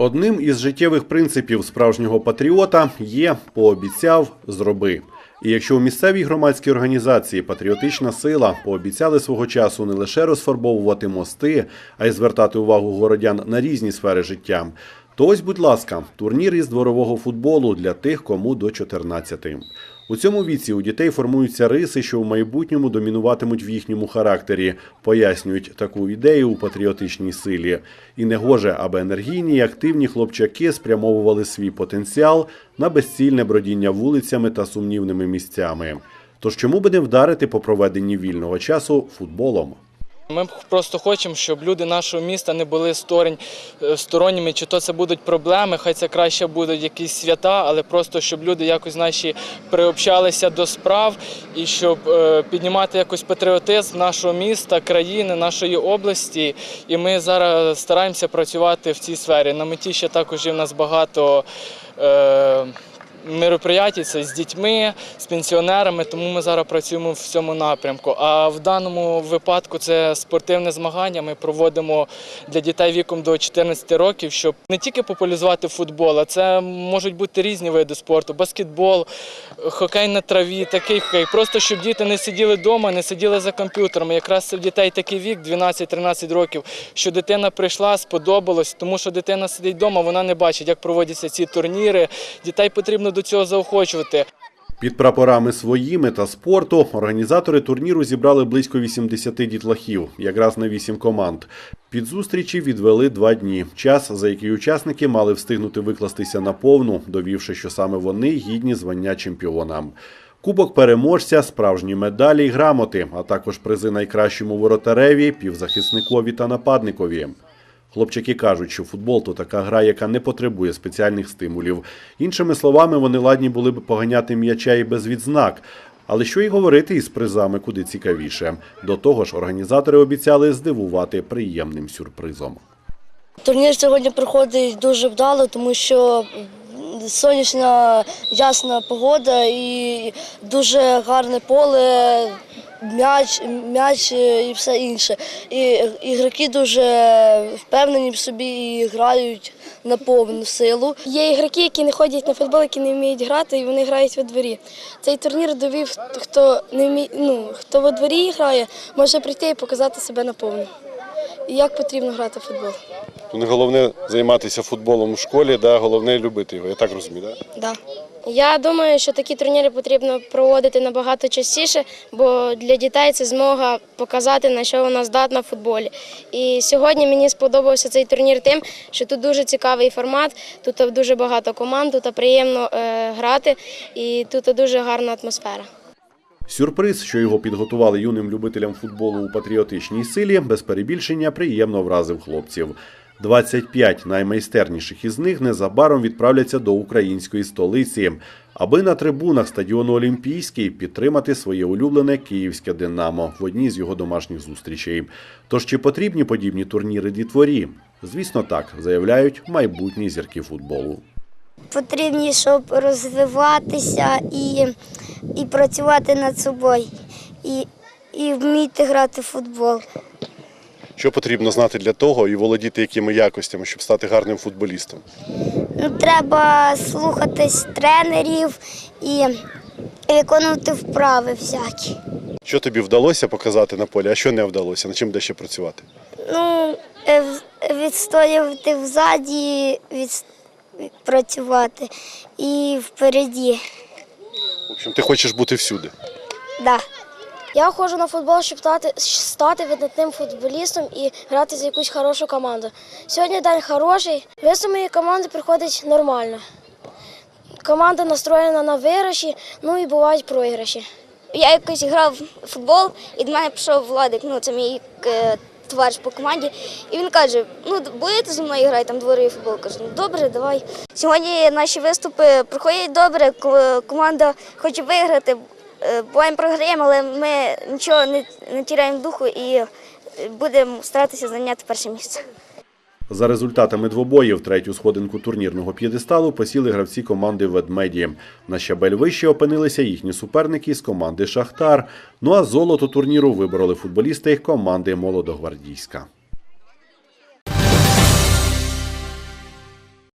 Одним із життєвих принципів справжнього патріота є пообіцяв зроби. І якщо у місцевій громадській організації Патріотична сила пообіцяли свого часу не лише розфарбовувати мости, а й звертати увагу городян на різні сфери життя, то ось, будь ласка, турнір із дворового футболу для тих, кому до 14. У цьому віці у дітей формуються риси, що в майбутньому домінуватимуть в їхньому характері, пояснюють таку ідею у патріотичній силі. І не гоже, аби енергійні і активні хлопчаки спрямовували свій потенціал на безцільне бродіння вулицями та сумнівними місцями. Тож чому би не вдарити по проведенні вільного часу футболом? Ми просто хочемо, щоб люди нашого міста не були е, сторонніми, чи то це будуть проблеми, хай це краще будуть якісь свята, але просто щоб люди якось наші приобщалися до справ і щоб е, піднімати якось патріотизм нашого міста, країни, нашої області. І ми зараз стараємося працювати в цій сфері. На меті ще також є в нас багато. Е, мероприятій це з дітьми, з пенсіонерами, тому ми зараз працюємо в цьому напрямку. А в даному випадку це спортивне змагання. Ми проводимо для дітей віком до 14 років, щоб не тільки популяризувати футбол, а це можуть бути різні види спорту: баскетбол, хокей на траві, такий хокей. Просто щоб діти не сиділи вдома, не сиділи за комп'ютерами. Якраз це в дітей такий вік, 12-13 років, що дитина прийшла, сподобалось, тому що дитина сидить вдома, вона не бачить, як проводяться ці турніри. Дітей потрібно до цього заохочувати. Під прапорами своїми та спорту організатори турніру зібрали близько 80 дітлахів, якраз на 8 команд. Під зустрічі відвели два дні. Час, за який учасники мали встигнути викластися на повну, довівши, що саме вони гідні звання чемпіона. Кубок переможця, справжні медалі й грамоти, а також призи найкращому воротареві, півзахисникові та нападникові. Хлопчики кажуть, що футбол то така гра, яка не потребує спеціальних стимулів. Іншими словами, вони ладні були б поганяти м'яча і без відзнак. Але що й говорити із призами куди цікавіше. До того ж, організатори обіцяли здивувати приємним сюрпризом. Турнір сьогодні проходить дуже вдало, тому що сонячна ясна погода і дуже гарне поле, м'яч, м'яч і все інше. І ігроки дуже впевнені в собі і грають на повну силу. Є ігроки, які не ходять на футбол, які не вміють грати, і вони грають во дворі. Цей турнір довів, хто не вміє, ну, хто во дворі грає, може прийти і показати себе наповну. І як потрібно грати в футбол. Не головне займатися футболом у школі, да, головне любити його. Я так розумію, да? Да. Я думаю, що такі турніри потрібно проводити набагато частіше, бо для дітей це змога показати, на що вона здатна в футболі. І сьогодні мені сподобався цей турнір тим, що тут дуже цікавий формат, тут дуже багато команд, тут приємно е, грати і тут дуже гарна атмосфера. Сюрприз, що його підготували юним любителям футболу у патріотичній силі, без перебільшення приємно вразив хлопців. 25 наймайстерніших із них незабаром відправляться до української столиці, аби на трибунах стадіону Олімпійський підтримати своє улюблене київське Динамо в одній з його домашніх зустрічей. Тож чи потрібні подібні турніри дітворі? Звісно, так заявляють майбутні зірки футболу. потрібні, щоб розвиватися і, і працювати над собою, і, і вміти грати в футбол. Що потрібно знати для того і володіти якими якостями, щоб стати гарним футболістом? Ну, треба слухатись тренерів і виконувати вправи всякі. Що тобі вдалося показати на полі, а що не вдалося? Над чим де ще працювати? Ну, е, відстоювати взаді, від, працювати і впереді. В общем, ти хочеш бути всюди. Да. Я ходжу на футбол, щоб стати, видатним футболістом і грати за якусь хорошу команду. Сьогодні день хороший. Весу моєї команди приходить нормально. Команда настроєна на виграші, ну і бувають проіграші. Я якось грав в футбол, і до мене пішов Владик, ну це мій е, товариш по команді. І він каже: ну будете зі мною грати там дворовий футбол? Кажу, ну добре, давай. Сьогодні наші виступи проходять добре, ко- команда хоче виграти. Е, Буваємо програємо, але ми нічого не, не тіряємо духу і е, будемо старатися зайняти перше місце. За результатами двобоїв третю сходинку турнірного п'єдесталу посіли гравці команди Ведмеді. На щабель вище опинилися їхні суперники з команди Шахтар. Ну а золото турніру вибороли футболісти команди Молодогвардійська.